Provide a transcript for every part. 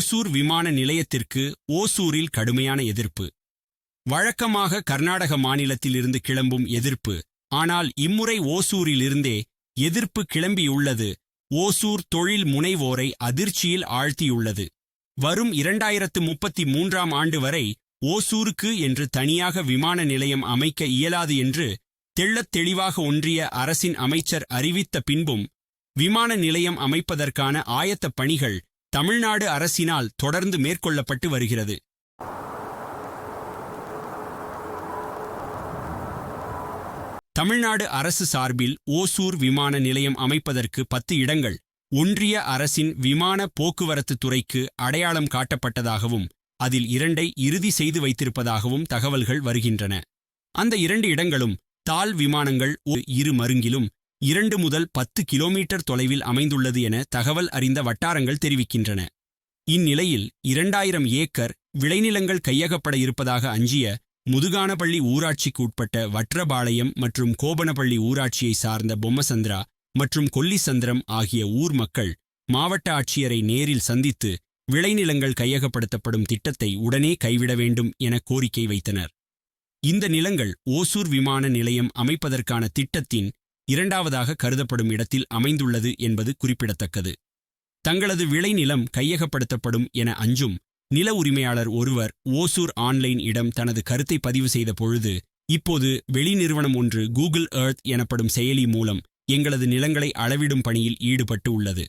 ஓசூர் விமான நிலையத்திற்கு ஓசூரில் கடுமையான எதிர்ப்பு. வழக்கமாக கர்நாடக மாநிலத்திலிருந்து கிளம்பும் எதிர்ப்பு. ஆனால் இம்முறை ஓசூரிலிருந்தே எதிர்ப்பு கிளம்பியுள்ளது. ஓசூர் தொழில் முனைவோரை அதிர்ச்சியில் ஆழ்த்தியுள்ளது. வரும் இரண்டாயிரத்து முப்பத்தி மூன்றாம் ஆண்டு வரை ஓசூருக்கு என்று தனியாக விமான நிலையம் அமைக்க இயலாது என்று தெள்ளத் தெளிவாக ஒன்றிய அரசின் அமைச்சர் அறிவித்த பின்பும் விமான நிலையம் அமைப்பதற்கான ஆயத்தப் பணிகள் தமிழ்நாடு அரசினால் தொடர்ந்து மேற்கொள்ளப்பட்டு வருகிறது. தமிழ்நாடு அரசு சார்பில் ஓசூர் விமான நிலையம் அமைப்பதற்கு பத்து இடங்கள் ஒன்றிய அரசின் விமான போக்குவரத்து துறைக்கு அடையாளம் காட்டப்பட்டதாகவும் அதில் இரண்டை இறுதி செய்து வைத்திருப்பதாகவும் தகவல்கள் வருகின்றன. அந்த இரண்டு இடங்களும் தால் விமானங்கள் இரு மருங்கிலும் இரண்டு முதல் பத்து கிலோமீட்டர் தொலைவில் அமைந்துள்ளது என தகவல் அறிந்த வட்டாரங்கள் தெரிவிக்கின்றன. இந்நிலையில் இரண்டாயிரம் ஏக்கர் விளைநிலங்கள் கையகப்பட இருப்பதாக அஞ்சிய முதுகானப்பள்ளி ஊராட்சிக்கு உட்பட்ட வற்றபாளையம் மற்றும் கோபனப்பள்ளி ஊராட்சியை சார்ந்த பொம்மசந்திரா மற்றும் கொல்லிசந்திரம் ஆகிய ஊர் மக்கள் மாவட்ட ஆட்சியரை நேரில் சந்தித்து விளைநிலங்கள் கையகப்படுத்தப்படும் திட்டத்தை உடனே கைவிட வேண்டும் என கோரிக்கை வைத்தனர். இந்த நிலங்கள் ஓசூர் விமான நிலையம் அமைப்பதற்கான திட்டத்தின் இரண்டாவதாக கருதப்படும் இடத்தில் அமைந்துள்ளது என்பது குறிப்பிடத்தக்கது. தங்களது விளைநிலம் கையகப்படுத்தப்படும் என அஞ்சும் நில உரிமையாளர் ஒருவர் ஓசூர் ஆன்லைன் இடம் தனது கருத்தை பதிவு செய்த பொழுது இப்போது வெளிநிறுவனம் ஒன்று கூகுள் எர்த் எனப்படும் செயலி மூலம் எங்களது நிலங்களை அளவிடும் பணியில் ஈடுபட்டு உள்ளது.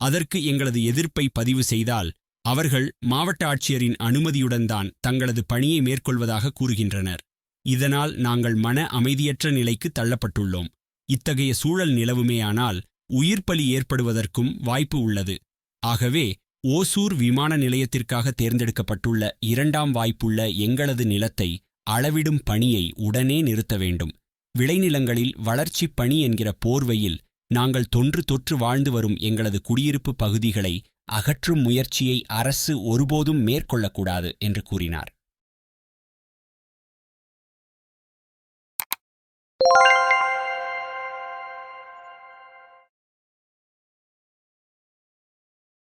அதற்கு எங்களது எதிர்ப்பை பதிவு செய்தால் அவர்கள் மாவட்ட ஆட்சியரின் அனுமதியுடன் தான் தங்களது பணியை மேற்கொள்வதாக கூறுகின்றனர். இதனால் நாங்கள் மன அமைதியற்ற நிலைக்கு தள்ளப்பட்டுள்ளோம். இத்தகைய சூழல் நிலவுமேயானால் உயிர்ப்பலி ஏற்படுவதற்கும் வாய்ப்பு உள்ளது. ஆகவே ஓசூர் விமான நிலையத்திற்காக தேர்ந்தெடுக்கப்பட்டுள்ள இரண்டாம் வாய்ப்புள்ள எங்களது நிலத்தை அளவிடும் பணியை உடனே நிறுத்த வேண்டும். விளைநிலங்களில் வளர்ச்சிப் பணி என்கிற போர்வையில் நாங்கள் தொன்று தொற்று வாழ்ந்து வரும் எங்களது குடியிருப்பு பகுதிகளை அகற்றும் முயற்சியை அரசு ஒருபோதும் மேற்கொள்ளக்கூடாது என்று கூறினார்.